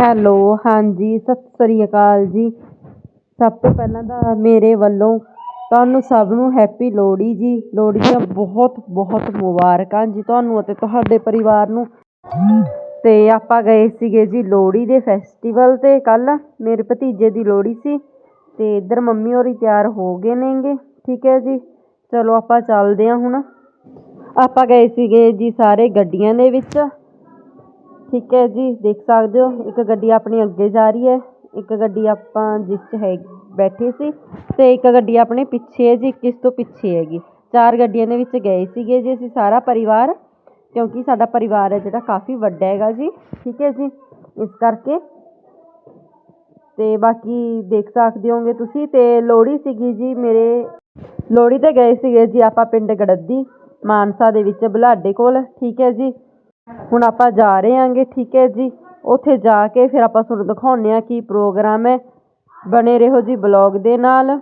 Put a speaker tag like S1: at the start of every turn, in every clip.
S1: Hello, ਹਾਂਜੀ, ਸਤਿ ਸ੍ਰੀ ਅਕਾਲ ਜੀ। ਸਭ ਤੋਂ ਪਹਿਲਾਂ ਤਾਂ ਮੇਰੇ ਵੱਲੋਂ ਤੁਹਾਨੂੰ ਸਭ ਨੂੰ ਹੈਪੀ ਲੋਹੜੀ ਜੀ। ਲੋਹੜੀ ਦੀਆਂ ਬਹੁਤ ਬਹੁਤ ਮੁਬਾਰਕਾਂ ਜੀ ਤੁਹਾਨੂੰ ਅਤੇ ਤੁਹਾਡੇ ਪਰਿਵਾਰ ਨੂੰ। ਅਤੇ ਆਪਾਂ ਗਏ ਸੀਗੇ ਜੀ ਲੋਹੜੀ ਦੇ ਫੈਸਟੀਵਲ ਤੇ। ਕੱਲ੍ਹ ਮੇਰੇ ਭਤੀਜੇ ਦੀ ਲੋਹੜੀ ਸੀ ਅਤੇ ਇੱਧਰ ਮੰਮੀ ਹੋਰੀ ਤਿਆਰ ਹੋ ਗਏ ਨੇਗੇ, ਠੀਕ ਹੈ ਜੀ। ਚਲੋ ਆਪਾਂ ਚੱਲਦੇ ਹਾਂ ਹੁਣ। ਆਪਾਂ ਗਏ ਸੀਗੇ ਜੀ ਸਾਰੇ ਗੱਡੀਆਂ ਦੇ ਵਿੱਚ। ਠੀਕ ਹੈ ਜੀ, ਦੇਖ ਸਕਦੇ ਹੋ, ਇੱਕ ਗੱਡੀ ਆਪਣੀ ਅੱਗੇ ਜਾ ਰਹੀ ਹੈ, ਇੱਕ ਗੱਡੀ ਆਪਾਂ ਜਿਸ 'ਚ ਹੈ, ਬੈਠੇ ਸੀ ਤੇ ਇੱਕ ਗੱਡੀ ਆਪਣੇ ਪਿੱਛੇ ਹੈ ਜੀ ਕਿਸ ਤੋਂ ਪਿੱਛੇ ਹੈਗੀ। ਚਾਰ ਗੱਡੀਆਂ ਦੇ ਵਿੱਚ ਗਏ ਸੀਗੇ ਜੀ ਅਸੀਂ ਸਾਰਾ ਪਰਿਵਾਰ, ਕਿਉਂਕਿ ਸਾਡਾ ਪਰਿਵਾਰ ਹੈ ਜਿਹੜਾ ਕਾਫੀ ਵੱਡਾ ਹੈਗਾ ਜੀ, ਠੀਕ ਹੈ ਜੀ, ਇਸ ਕਰਕੇ। ਤੇ ਬਾਕੀ ਦੇਖ ਸਕਦੇ ਹੋਗੇ ਤੁਸੀਂ, ਤੇ ਲੋਹੜੀ ਸੀਗੀ ਜੀ, ਮੇਰੇ ਲੋਹੜੀ ਤੇ ਗਏ ਸੀਗੇ ਜੀ ਆਪਾਂ ਪਿੰਡ ਗੜੱਦੀ, ਮਾਨਸਾ ਦੇ ਵਿੱਚ ਬੁਲਾਡੇ ਕੋਲ, ਠੀਕ ਹੈ ਜੀ। ਹੁਣ ਆਪਾਂ ਜਾ ਰਹੇ ਆਂਗੇ, ਠੀਕ ਹੈ ਜੀ? ਉੱਥੇ ਜਾ ਕੇ ਫਿਰ ਆਪਾਂ ਤੁਹਾਨੂੰ ਦਿਖਾਉਂਦੇ ਆ ਕੀ ਪ੍ਰੋਗਰਾਮ ਹੈ। ਬਣੇ ਰਹੋ ਜੀ ਬਲੌਗ ਦੇ ਨਾਲ।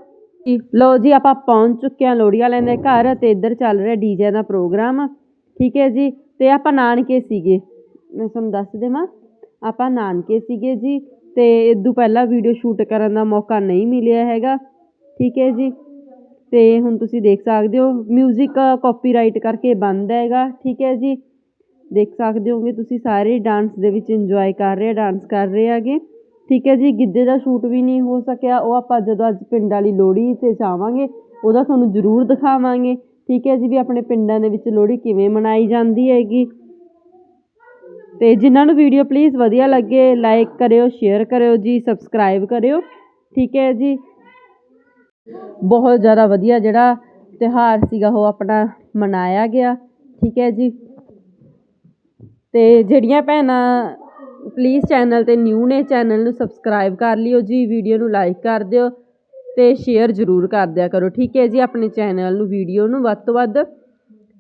S1: ਲਓ ਜੀ, ਆਪਾਂ ਪਹੁੰਚ ਚੁੱਕੇ ਹਾਂ ਲੋਹੜੀ ਵਾਲਿਆਂ ਦੇ ਘਰ ਤੇ ਇੱਧਰ ਚੱਲ ਰਿਹਾ ਡੀਜੇ ਦਾ ਪ੍ਰੋਗਰਾਮ ਠੀਕ ਹੈ ਜੀ? ਤੇ ਆਪਾਂ ਨਾਨਕੇ ਸੀਗੇ। ਮੈਂ ਤੁਹਾਨੂੰ ਦੱਸ ਦੇਵਾਂ, ਆਪਾਂ ਨਾਨਕੇ ਸੀਗੇ ਜੀ ਤੇ ਇਦੋਂ ਪਹਿਲਾਂ ਵੀਡੀਓ ਸ਼ੂਟ ਕਰਨ ਦਾ ਮੌਕਾ ਨਹੀਂ ਮਿਲਿਆ ਹੈਗਾ। ਠੀਕ ਹੈ ਜੀ? ਤੇ ਹੁਣ ਤੁਸੀਂ ਦੇਖ ਸਕਦੇ ਹੋ ਮਿਊਜ਼ਿਕ ਕਾਪੀਰਾਈਟ ਕਰਕੇ ਬੰਦ ਹੈਗਾ। ਠੀਕ ਹੈ ਜੀ? ਦੇਖ ਸਕਦੇ ਹੋਗੇ ਤੁਸੀਂ ਸਾਰੇ ਡਾਂਸ ਦੇ ਵਿੱਚ ਇੰਜੋਏ ਕਰ ਰਹੇ ਡਾਂਸ ਕਰ ਰਹੇ ਹੈਗੇ। ਠੀਕ ਹੈ ਜੀ, ਗਿੱਧੇ ਦਾ ਸ਼ੂਟ ਵੀ ਨਹੀਂ ਹੋ ਸਕਿਆ, ਉਹ ਆਪਾਂ ਜਦੋਂ ਅੱਜ ਪਿੰਡ ਵਾਲੀ ਲੋਹੜੀ ਤੇ ਜਾਵਾਂਗੇ, ਉਹਦਾ ਤੁਹਾਨੂੰ ਜ਼ਰੂਰ ਦਿਖਾਵਾਂਗੇ। ਠੀਕ ਹੈ ਜੀ, ਵੀ ਆਪਣੇ ਪਿੰਡਾਂ ਦੇ ਵਿੱਚ ਲੋਹੜੀ ਕਿਵੇਂ ਮਨਾਈ ਜਾਂਦੀ ਹੈਗੀ। ਤੇ ਜਿਨ੍ਹਾਂ ਨੂੰ ਵੀਡੀਓ ਪਲੀਜ਼ ਵਧੀਆ ਲੱਗੇ ਲਾਈਕ ਕਰਿਓ ਸ਼ੇਅਰ ਕਰਿਓ ਜੀ ਸਬਸਕ੍ਰਾਈਬ ਕਰਿਓ। ਠੀਕ ਹੈ ਜੀ। ਬਹੁਤ ਜ਼ਿਆਦਾ ਵਧੀਆ ਜਿਹੜਾ ਤਿਉਹਾਰ ਸੀਗਾ, ਉਹ ਆਪਣਾ ਮਨਾਇਆ ਗਿਆ। ਠੀਕ ਹੈ ਜੀ। ਅਤੇ ਜਿਹੜੀਆਂ ਭੈਣਾਂ ਪਲੀਜ਼ ਚੈਨਲ 'ਤੇ ਨਿਊ ਨੇ ਚੈਨਲ ਨੂੰ ਸਬਸਕ੍ਰਾਈਬ ਕਰ ਲਿਓ ਜੀ ਵੀਡੀਓ ਨੂੰ ਲਾਈਕ ਕਰ ਦਿਓ ਅਤੇ ਸ਼ੇਅਰ ਜ਼ਰੂਰ ਕਰ ਦਿਆ ਕਰੋ, ਠੀਕ ਹੈ ਜੀ? ਆਪਣੇ ਚੈਨਲ ਨੂੰ ਵੀਡੀਓ ਨੂੰ ਵੱਧ ਤੋਂ ਵੱਧ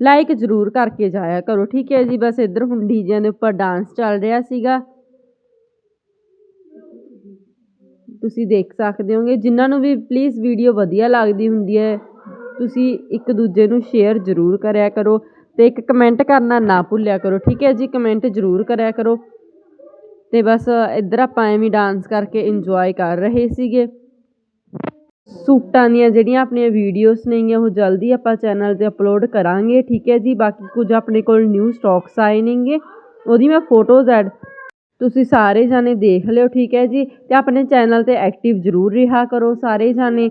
S1: ਲਾਈਕ ਜ਼ਰੂਰ ਕਰਕੇ ਜਾਇਆ ਕਰੋ, ਠੀਕ ਹੈ ਜੀ? ਬਸ ਇੱਧਰ ਹੁਣ ਡੀਜਿਆਂ ਦੇ ਉੱਪਰ ਡਾਂਸ ਚੱਲ ਰਿਹਾ ਸੀਗਾ। ਤੁਸੀਂ ਦੇਖ ਸਕਦੇ ਹੋਗੇ, ਜਿਨ੍ਹਾਂ ਨੂੰ ਵੀ ਪਲੀਜ਼ ਵੀਡੀਓ ਵਧੀਆ ਲੱਗਦੀ ਹੁੰਦੀ ਹੈ, ਤੁਸੀਂ ਇੱਕ ਦੂਜੇ ਨੂੰ ਸ਼ੇਅਰ ਜ਼ਰੂਰ ਕਰਿਆ ਕਰੋ। ਤੇ ਇੱਕ ਕਮੈਂਟ ਕਰਨਾ ਨਾ ਭੁੱਲਿਆ ਕਰੋ, ਠੀਕ ਹੈ ਜੀ? ਕਮੈਂਟ ਜ਼ਰੂਰ ਕਰਿਆ ਕਰੋ। ਤੇ ਬਸ ਇੱਧਰ ਆਪਾਂ ਐਵੇਂ ਡਾਂਸ ਕਰਕੇ ਇੰਜੋਏ ਕਰ ਰਹੇ ਸੀਗੇ। ਸੂਟਾਂ ਦੀਆਂ ਜਿਹੜੀਆਂ ਆਪਣੀਆਂ ਵੀਡੀਓਜ਼ ਨੇਗੀਆਂ, ਉਹ ਜਲਦੀ ਆਪਾਂ ਚੈਨਲ 'ਤੇ ਅਪਲੋਡ ਕਰਾਂਗੇ, ਠੀਕ ਹੈ ਜੀ? ਬਾਕੀ ਕੁਝ ਆਪਣੇ ਕੋਲ ਨਿਊ ਸਟਾਕਸ ਆਏ ਨੇਗੇ, ਉਹਦੀ ਮੈਂ ਫੋਟੋਜ਼ ਐਡ ਤੁਸੀਂ ਸਾਰੇ ਜਾਣੇ ਦੇਖ ਲਿਓ, ਠੀਕ ਹੈ ਜੀ? ਤੇ ਆਪਣੇ ਚੈਨਲ 'ਤੇ ਐਕਟਿਵ ਜ਼ਰੂਰ ਰਿਹਾ ਕਰੋ ਸਾਰੇ ਜਾਣੇ।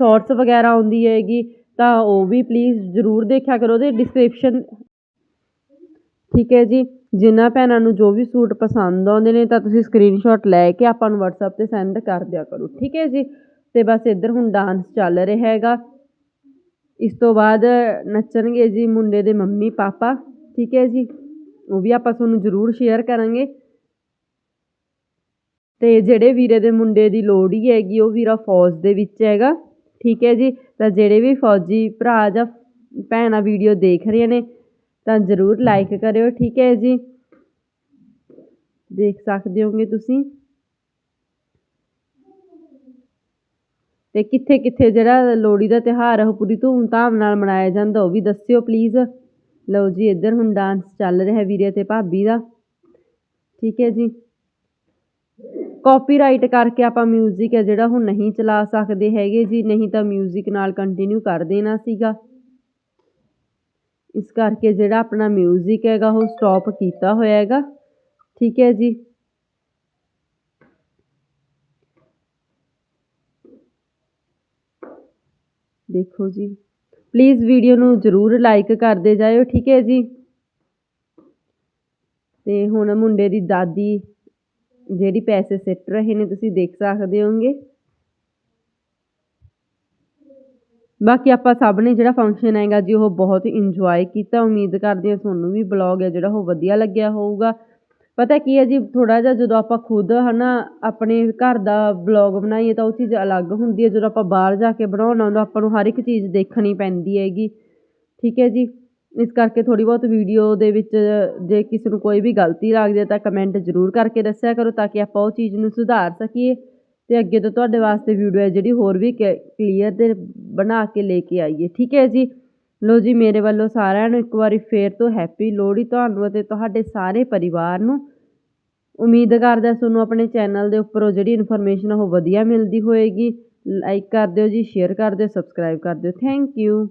S1: ਸ਼ਾਰਟਸ ਵਗੈਰਾ ਆਉਂਦੀ ਹੈਗੀ ਤਾਂ ਉਹ ਵੀ ਪਲੀਜ਼ ਜ਼ਰੂਰ ਦੇਖਿਆ ਕਰੋ ਉਹਦੇ ਡਿਸਕ੍ਰਿਪਸ਼ਨ ਠੀਕ ਹੈ ਜੀ, ਜਿਨ੍ਹਾਂ ਭੈਣਾਂ ਨੂੰ ਜੋ ਵੀ ਸੂਟ ਪਸੰਦ ਆਉਂਦੇ ਨੇ ਤਾਂ ਤੁਸੀਂ ਸਕਰੀਨਸ਼ਾਟ ਲੈ ਕੇ ਆਪਾਂ ਨੂੰ WhatsApp 'ਤੇ ਸੈਂਡ ਕਰ ਦਿਆ ਕਰੋ। ਠੀਕ ਹੈ ਜੀ, ਤੇ ਬਸ ਇੱਧਰ ਹੁਣ ਡਾਂਸ ਚੱਲ ਰਿਹਾ ਹੈਗਾ। ਇਸ ਤੋਂ ਬਾਅਦ ਨੱਚਣਗੇ ਜੀ ਮੁੰਡੇ ਦੇ ਮੰਮੀ ਪਾਪਾ। ਠੀਕ ਹੈ ਜੀ, ਉਹ ਵੀ ਆਪਾਂ ਤੁਹਾਨੂੰ ਜ਼ਰੂਰ ਸ਼ੇਅਰ ਕਰਾਂਗੇ। ਤੇ ਜਿਹੜੇ ਵੀਰੇ ਦੇ ਮੁੰਡੇ ਦੀ ਲੋਹੜੀ ਹੈਗੀ, ਉਹ ਵੀਰਾ ਫੌਜ ਦੇ ਵਿੱਚ ਹੈਗਾ। ਠੀਕ ਹੈ ਜੀ? ਤਾਂ ਜਿਹੜੇ ਵੀ ਫੌਜੀ ਭਰਾ ਜਾਂ ਭੈਣਾਂ ਵੀਡੀਓ ਦੇਖ ਰਹੀਆਂ ਨੇ, ਤਾਂ ਜ਼ਰੂਰ ਲਾਈਕ ਕਰਿਓ, ਠੀਕ ਹੈ ਜੀ? ਦੇਖ ਸਕਦੇ ਹੋਗੇ ਤੁਸੀਂ। ਤੇ ਕਿੱਥੇ ਕਿੱਥੇ ਜਿਹੜਾ ਲੋਹੜੀ ਦਾ ਤਿਉਹਾਰ ਹੈ ਉਹ ਪੂਰੀ ਧੂਮਧਾਮ ਨਾਲ ਮਨਾਇਆ ਜਾਂਦਾ, ਉਹ ਵੀ ਦੱਸਿਓ ਪਲੀਜ਼ ਲਓ ਜੀ, ਇੱਧਰ ਹੁਣ ਡਾਂਸ ਚੱਲ ਰਿਹਾ ਵੀਰੇ ਤੇ ਭਾਬੀ ਦਾ। ਠੀਕ ਹੈ ਜੀ? ਕਾਪੀਰਾਈਟ ਕਰਕੇ ਆਪਾਂ 뮤직 ਹੈ ਜਿਹੜਾ ਉਹ ਨਹੀਂ ਚਲਾ ਸਕਦੇ ਹੈਗੇ ਜੀ ਨਹੀਂ ਤਾਂ 뮤직 ਨਾਲ ਕੰਟੀਨਿਊ ਕਰ ਦੇਣਾ ਸੀਗਾ ਇਸ ਕਰਕੇ ਜਿਹੜਾ ਆਪਣਾ 뮤직 ਹੈਗਾ ਉਹ ਸਟਾਪ ਕੀਤਾ ਹੋਇਆ ਹੈਗਾ ਠੀਕ ਹੈ ਜੀ ਦੇਖੋ ਜੀ ਪਲੀਜ਼ ਵੀਡੀਓ ਨੂੰ ਜ਼ਰੂਰ ਲਾਈਕ ਕਰਦੇ ਜਾਇਓ ਠੀਕ ਹੈ ਜੀ ਤੇ ਹੁਣ ਮੁੰਡੇ ਦੀ ਦਾਦੀ ਜਿਹੜੀ ਪੈਸੇ ਸਿੱਟ ਰਹੇ ਨੇ, ਤੁਸੀਂ ਦੇਖ ਸਕਦੇ ਹੋਗੇ ਬਾਕੀ ਆਪਾਂ ਸਭ ਨੇ ਜਿਹੜਾ ਫੰਕਸ਼ਨ ਹੈਗਾ ਜੀ, ਉਹ ਬਹੁਤ ਇੰਜੋਏ ਕੀਤਾ। ਉਮੀਦ ਕਰਦੇ ਹਾਂ ਤੁਹਾਨੂੰ ਵੀ ਬਲੌਗ ਹੈ ਜਿਹੜਾ ਉਹ ਵਧੀਆ ਲੱਗਿਆ ਹੋਊਗਾ। ਪਤਾ ਕੀ ਹੈ ਜੀ ਥੋੜਾ ਜਿਹਾ ਜਦੋਂ ਆਪਾਂ ਖੁਦ ਹਨਾ ਆਪਣੇ ਘਰ ਦਾ ਬਲੌਗ ਬਣਾਈਏ ਤਾਂ ਉਹ ਚੀਜ਼ ਅਲੱਗ ਹੁੰਦੀ ਹੈ। ਜਦੋਂ ਆਪਾਂ ਬਾਹਰ ਜਾ ਕੇ ਬਣਾਉਣਾ ਹੁੰਦਾ, ਆਪਾਂ ਨੂੰ ਹਰ ਇੱਕ ਚੀਜ਼ ਦੇਖਣੀ ਪੈਂਦੀ ਹੈਗੀ। ਠੀਕ ਹੈ ਜੀ। ਇਸ ਕਰਕੇ ਥੋੜ੍ਹੀ ਬਹੁਤ ਵੀਡੀਓ ਦੇ ਵਿੱਚ ਜੇ ਕਿਸੇ ਨੂੰ ਕੋਈ ਵੀ ਗਲਤੀ ਲੱਗਦੀ ਹੈ ਤਾਂ ਕਮੈਂਟ ਜ਼ਰੂਰ ਕਰਕੇ ਦੱਸਿਆ ਕਰੋ ਤਾਂ ਕਿ ਆਪਾਂ ਉਹ ਚੀਜ਼ ਨੂੰ ਸੁਧਾਰ ਸਕੀਏ। ਅਤੇ ਅੱਗੇ ਤੋਂ ਤੁਹਾਡੇ ਵਾਸਤੇ ਵੀਡੀਓ ਹੈ ਜਿਹੜੀ ਹੋਰ ਵੀ ਕ ਕਲੀਅਰ ਤੇ ਬਣਾ ਕੇ ਲੈ ਕੇ ਆਈਏ। ਠੀਕ ਹੈ ਜੀ? ਲੋ ਜੀ, ਮੇਰੇ ਵੱਲੋਂ ਸਾਰਿਆਂ ਨੂੰ ਇੱਕ ਵਾਰੀ ਫੇਰ ਤੋਂ ਹੈਪੀ ਲੋਹੜੀ ਤੁਹਾਨੂੰ ਅਤੇ ਤੁਹਾਡੇ ਸਾਰੇ ਪਰਿਵਾਰ ਨੂੰ। ਉਮੀਦ ਕਰਦਾ ਤੁਹਾਨੂੰ ਆਪਣੇ ਚੈਨਲ ਦੇ ਉੱਪਰੋਂ ਜਿਹੜੀ ਇਨਫੋਰਮੇਸ਼ਨ ਉਹ ਵਧੀਆ ਮਿਲਦੀ ਹੋਏਗੀ। ਲਾਈਕ ਕਰ ਦਿਓ ਜੀ ਸ਼ੇਅਰ ਕਰ ਦਿਓ ਸਬਸਕ੍ਰਾਈਬ ਕਰ ਦਿਓ। Thank you